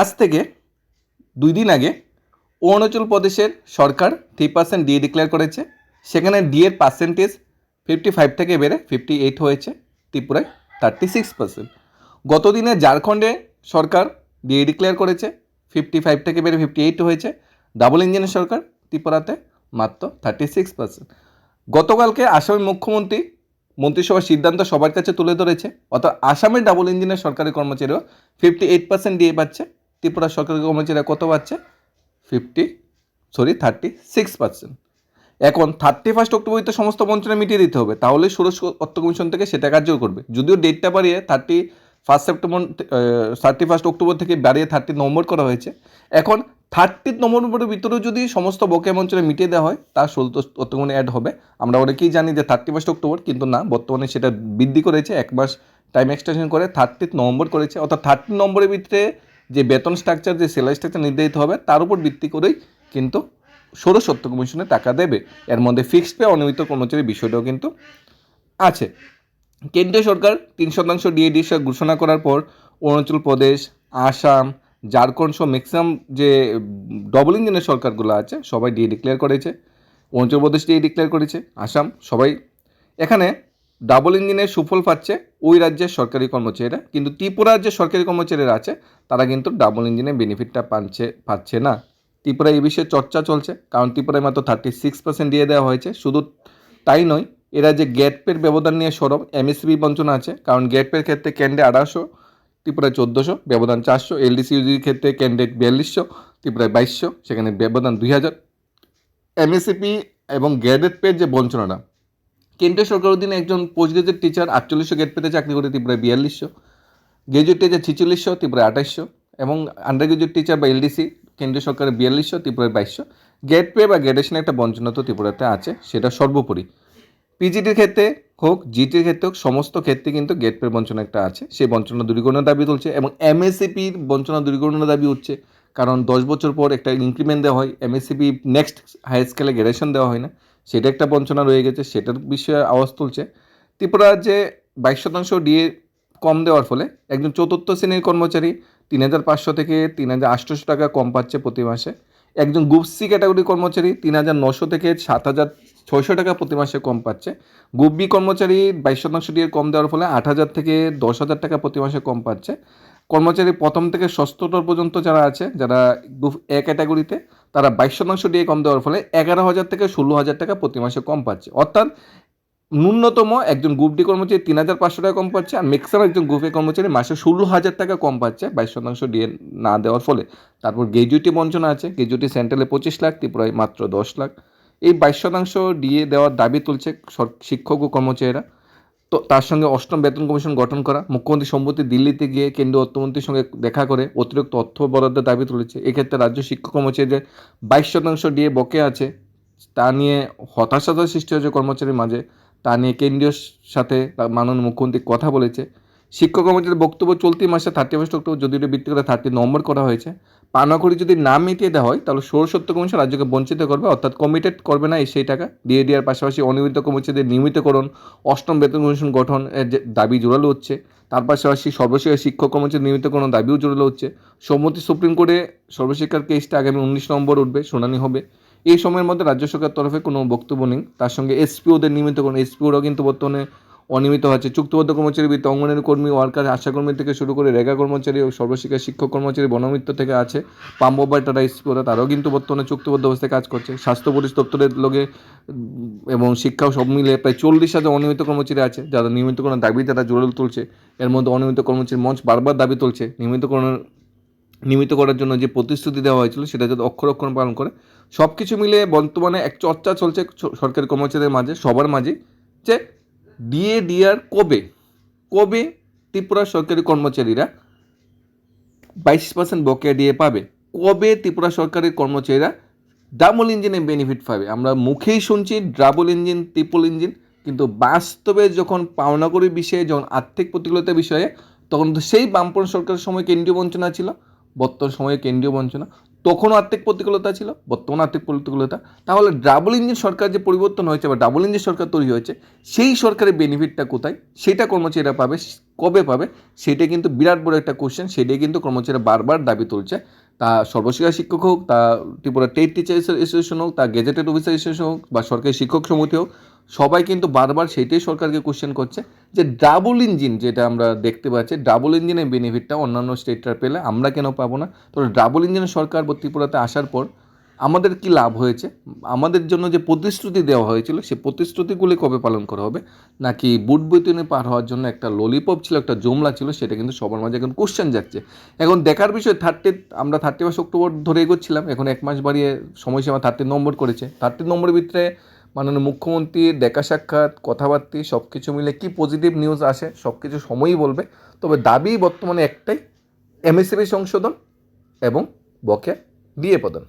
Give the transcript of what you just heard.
আজ থেকে দুই দিন আগে অরুণাচল প্রদেশের সরকার থ্রি পার্সেন্ট ডিএ ডিক্লেয়ার করেছে। সেখানে ডিএর পার্সেন্টেজ ফিফটি ফাইভ থেকে বেড়ে ফিফটি এইট হয়েছে, ত্রিপুরায় থার্টি সিক্স পার্সেন্ট গতদিনে ঝাড়খণ্ডে সরকার ডিএ ডিক্লেয়ার করেছে ফিফটি ফাইভ থেকে বেড়ে ফিফটি এইট হয়েছে। ডাবল ইঞ্জিনের সরকার ত্রিপুরাতে মাত্র থার্টি সিক্স পার্সেন্ট গতকালকে আসামের মুখ্যমন্ত্রী মন্ত্রিসভার সিদ্ধান্ত সবার কাছে তুলে ধরেছে, অর্থাৎ আসামের ডাবল ইঞ্জিনের সরকারি কর্মচারীও ফিফটি এইট পার্সেন্ট ডিএ পাচ্ছে। ত্রিপুরার সরকারি কর্মচারীরা কত পাচ্ছে? Fifty sorry thirty six percent এখন থার্টি ফার্স্ট অক্টোবর তো সমস্ত বঞ্চনা মিটিয়ে দিতে হবে। তাহলে ষোড়শ অর্থ কমিশন থেকে সেটা কার্যকর করবে। যদিও ডেটটা বাড়িয়ে thirty first September thirty first October থেকে বাড়িয়ে থার্টি নভেম্বর করা হয়েছে। এখন থার্টি নভেম্বরের ভিতরেও যদি সমস্ত বকেয়া অঞ্চলে মিটিয়ে দেওয়া হয়, তার ষোলো অর্থগুণে অ্যাড হবে। আমরা অনেকেই জানি যে থার্টি ফার্স্ট অক্টোবর কিন্তু না, বর্তমানে সেটা বৃদ্ধি করেছে। এক মাস টাইম এক্সটেনশন করে থার্টি নভেম্বর করেছে। অর্থাৎ থার্টি নম্বরের ভিতরে যে বেতন স্ট্রাকচার যে সেলাই স্ট্রাকচার নির্ধারিত হবে, তার উপর ভিত্তি করেই কিন্তু অর্থ কমিশনে টাকা দেবে। এর মধ্যে ফিক্সড পে অনিয়মিত কর্মচারী বিষয়টাও কিন্তু আছে। কেন্দ্রীয় সরকার তিন শতাংশ ডিএডি ঘোষণা করার পর অরুণাচল প্রদেশ, আসাম, ঝাড়খণ্ড সহ ম্যাক্সিমাম যে ডবল ইঞ্জিনের সরকারগুলো আছে, সবাই ডিএ ডিক্লেয়ার করেছে। অরুণাচল প্রদেশ ডিএ ডিক্লেয়ার করেছে, আসাম সবাই। এখানে ডাবল ইঞ্জিনের সুফল পাচ্ছে, ওই রাজ্যের সরকারি কর্মচারীরা। কিন্তু ত্রিপুরার যে সরকারি কর্মচারীরা আছে, তারা কিন্তু ডাবল ইঞ্জিনের বেনিফিটটা পাচ্ছে পাচ্ছে না। ত্রিপুরায় এই বিষয়ে চর্চা চলছে, কারণ ত্রিপুরায় মাত্র থার্টি সিক্স পার্সেন্ট দিয়ে দেওয়া হয়েছে। শুধু তাই নয় এরা যে গ্যাট পের ব্যবধান নিয়ে সরব এমএসবি বঞ্চনা আছে, কারণ গ্যাট পের ক্ষেত্রে ক্যান্ডে আড়াইশো, ত্রিপুরায় চোদ্দোশো, ব্যবধান চারশো এলডিসি ইউজির ক্ষেত্রে ক্যান্ডিডেট বিয়াল্লিশশো, ত্রিপুরায় বাইশশো, সেখানে ব্যবধান দুই হাজার। এমএসসিপি এবং গ্যাডেট পের যে বঞ্চনাটা কেন্দ্রীয় সরকার অধীনে একজন পোস্ট গ্রাজুয়েট টিচার আটচল্লিশশো গেট পেতে চাকরি করে, ত্রিপুরায় বিয়াল্লিশশো। গ্রাজুয়েট টিচার ছিচল্লিশশো, ত্রিপুরায় আঠাশশো। এবং আন্ডার গ্রাজুয়েট টিচার বা এলডিসি কেন্দ্রীয় সরকারের বিয়াল্লিশশো, ত্রিপুরায় বাইশশো। গেট পে বা গ্রেডেশনে একটা বঞ্চনা তো ত্রিপুরাতে আছে, সেটা সর্বোপরি। পিজিটির ক্ষেত্রে হোক জিটির ক্ষেত্রে হোক, সমস্ত ক্ষেত্রে কিন্তু গেট পে বঞ্চনা একটা আছে। সেই বঞ্চনা দূরীকরণের দাবি তুলছে এবং এমএসসিপির বঞ্চনা দূরীকরণের দাবি উঠছে। কারণ দশ বছর পর একটা ইনক্রিমেন্ট দেওয়া হয় এমএসসিপি নেক্সট হাই স্কেলে গ্রেডেশন দেওয়া হয় না। সেটা একটা বঞ্চনা রয়ে গেছে, সেটার বিষয়ে আওয়াজ তুলছে। ত্রিপুরা যে বাইশ শতাংশ ডিএ কম দেওয়ার ফলে একজন চতুর্থ শ্রেণির কর্মচারী তিন হাজার পাঁচশো থেকে তিন হাজার আটশোশো টাকা কম পাচ্ছে প্রতি মাসে। একজন গ্রুপ সি ক্যাটাগরি কর্মচারী তিন হাজার নশো থেকে সাত হাজার ছয়শো টাকা প্রতি মাসে কম পাচ্ছে। গ্রুপ বি কর্মচারী বাইশ শতাংশ ডিএ কম দেওয়ার ফলে আট হাজার থেকে দশ হাজার টাকা প্রতি মাসে কম পাচ্ছে। কর্মচারী প্রথম থেকে ষষ্ঠতর পর্যন্ত যারা আছে, যারা গ্রুপ এ ক্যাটাগরিতে তারা বাইশ শতাংশ ডিএ কম দেওয়ার ফলে এগারো হাজার থেকে ষোলো হাজার টাকা প্রতি মাসে কম পাচ্ছে। অর্থাৎ ন্যূনতম একজন গ্রুপ ডি কর্মচারী তিন হাজার পাঁচশো টাকা কম পাচ্ছে আর ম্যাক্সিমাম একজন গ্রুপ এ কর্মচারী মাসে ষোলো হাজার টাকা কম পাচ্ছে বাইশ শতাংশ ডিএ না দেওয়ার ফলে। তারপর গ্রেজুয়েটি বঞ্চনা আছে গ্রেজুয়েটি সেন্ট্রালে পঁচিশ লাখ, ত্রিপুরায় মাত্র দশ লাখ। এই বাইশ শতাংশ ডিএ দেওয়ার দাবি তুলছে শিক্ষক ও কর্মচারীরা। তো তার সঙ্গে অষ্টম বেতন কমিশন গঠন করা, মুখ্যমন্ত্রী সম্প্রতি দিল্লিতে গিয়ে কেন্দ্রীয় অর্থমন্ত্রীর সঙ্গে দেখা করে অতিরিক্ত অর্থ বরাদ্দের দাবি তুলেছে। এক্ষেত্রে রাজ্য শিক্ষক কর্মচারীদের বাইশ শতাংশ ডিএ বকে আছে, তা নিয়ে হতাশাতার সৃষ্টি হয়েছে কর্মচারীর মাঝে। তা নিয়ে কেন্দ্রীয় সাথে মাননীয় মুখ্যমন্ত্রী কথা বলেছে। শিক্ষক কর্মচারীর বক্তব্য চলতি মাসে থার্টি ফার্স্ট অক্টোবর যদি ভিত্তি করে থার্টি নম্বর করা হয়েছে। পানাকড়ি যদি না মিটিয়ে দেওয়া হয়, তাহলে ষোড়শত্ব কমিশন রাজ্যকে বঞ্চিত করবে, অর্থাৎ কমিটেড করবে না এই সেই টাকা। দিয়ে দেওয়ার পাশাপাশি অনিয়মিত কর্মচারীদের নিয়মিতকরণ, অষ্টম বেতন কমিশন গঠন, এর দাবি জোরালো হচ্ছে। তার পাশাপাশি সর্বশেষ শিক্ষক কর্মচারী নিয়মিতকরণ দাবিও জোরালো হচ্ছে। সম্মতি সুপ্রিম কোর্টে সর্বশিক্ষার কেসটা আগামী উনিশ নম্বর উঠবে, শুনানি হবে। এই সময়ের মধ্যে রাজ্য সরকারের তরফে কোনো বক্তব্য নেই। তার সঙ্গে এসপিওদের নিয়মিতকরণ এসপিওরাও কিন্তু বর্তমানে অনিয়মিত হচ্ছে। চুক্তিবদ্ধ কর্মচারী বৃত্ত অঙ্গনের কর্মী ওয়ার্কার আশাকর্মী থেকে শুরু করে রেগা কর্মচারী ও সর্বশিক্ষা শিক্ষক কর্মচারী বনমিত্র থেকে আছে। পাম্বোবাই টাটা এসপিওরা তারাও কিন্তু বর্তমানে চুক্তিবদ্ধ অবস্থায় কাজ করছে। স্বাস্থ্য পরিদপ্তরের উম, এবং শিক্ষাও সব মিলে প্রায় চল্লিশ হাজার অনিয়মিত কর্মচারী আছে যারা নিয়মিতকরণ দাবি তারা জোরাল তুলছে। এর মধ্যে অনিয়মিত কর্মচারী মঞ্চ বারবার দাবি তুলছে নিয়মিতকরণের নিয়মিত করার জন্য যে প্রতিশ্রুতি দেওয়া হয়েছিল সেটা যাতে অক্ষর অক্ষর পালন করে। সব কিছু মিলে বর্তমানে এক চর্চা চলছে সরকারি কর্মচারীদের মাঝে সবার মাঝে যে ডিএ ডিআর কবে? কবে ত্রিপুরা সরকারি কর্মচারীরা বাইশ পার্সেন্ট বকেয়া ডিএ পাবে? কবে ত্রিপুরা সরকারি কর্মচারীরা ডাবল ইঞ্জিনে বেনিফিট পাবে? আমরা মুখেই শুনছি ডাবল ইঞ্জিন ট্রিপল ইঞ্জিন কিন্তু বাস্তবে যখন পাওনাগরি বিষয়ে, যখন আর্থিক প্রতিকূলতা বিষয়ে, তখন তো সেই বামপন সরকারের সময় কেন্দ্রীয় বঞ্চনা ছিল। বর্তমান সময়ে কেন্দ্রীয় বঞ্চনা, তখনও আর্থিক প্রতিকূলতা ছিল, বর্তমান আর্থিক প্রতিকূলতা। তাহলে ডাবল ইঞ্জিন সরকার যে পরিবর্তন হয়েছে বা ডাবল ইঞ্জিন সরকার তৈরি হয়েছে, সেই সরকারের বেনিফিটটা কোথায়? সেটা কর্মচারীরা পাবে, কবে পাবে? সেটা কিন্তু বিরাট বড় একটা কোশ্চেন সেটাই কিন্তু কর্মচারীরা বারবার দাবি তুলছে। তা সর্বশিক্ষা শিক্ষক হোক, তা ত্রিপুরা টেট টিচার অ্যাসোসিয়েশন হোক, তা গেজেটেড অফিসার অ্যাসোসিয়েশন হোক, বা সরকারি শিক্ষক সমিতি হোক সবাই কিন্তু বারবার সেইটাই সরকারকে কোশ্চেন করছে যে ডাবল ইঞ্জিন যেটা আমরা দেখতে পাচ্ছি ডাবল ইঞ্জিনের বেনিফিটটা অন্যান্য স্টেটরা পেলে আমরা কেন পাবো না? তো ডাবল ইঞ্জিনের সরকার ত্রিপুরাতে আসার পর আমাদের কি লাভ হয়েছে? আমাদের জন্য যে প্রতিশ্রুতি দেওয়া হয়েছিল সেই প্রতিশ্রুতিগুলি কবে পালন করা হবে? নাকি বুট বৈতনে পার হওয়ার জন্য একটা ললিপপ ছিল, একটা জমলা ছিল, সেটা কিন্তু সবার মাঝে এখন কোশ্চেন যাচ্ছে। এখন দেখার বিষয় থার্টি আমরা থার্টি ফার্স্ট অক্টোবর ধরে এগোচ্ছিলাম, এখন এক মাস বাড়িয়ে সময়সীমা থার্টি নম্বর করেছে। থার্টি নম্বরের ভিতরে মাননীয় মুখ্যমন্ত্রী, দেখা সাক্ষাৎ, কথাবার্তা সব কিছু মিলে কি পজিটিভ নিউজ আসে সব কিছু সময়ই বলবে। তবে দাবি বর্তমানে একটাই এমএসএবি সংশোধন এবং বকে দিয়ে প্রদান।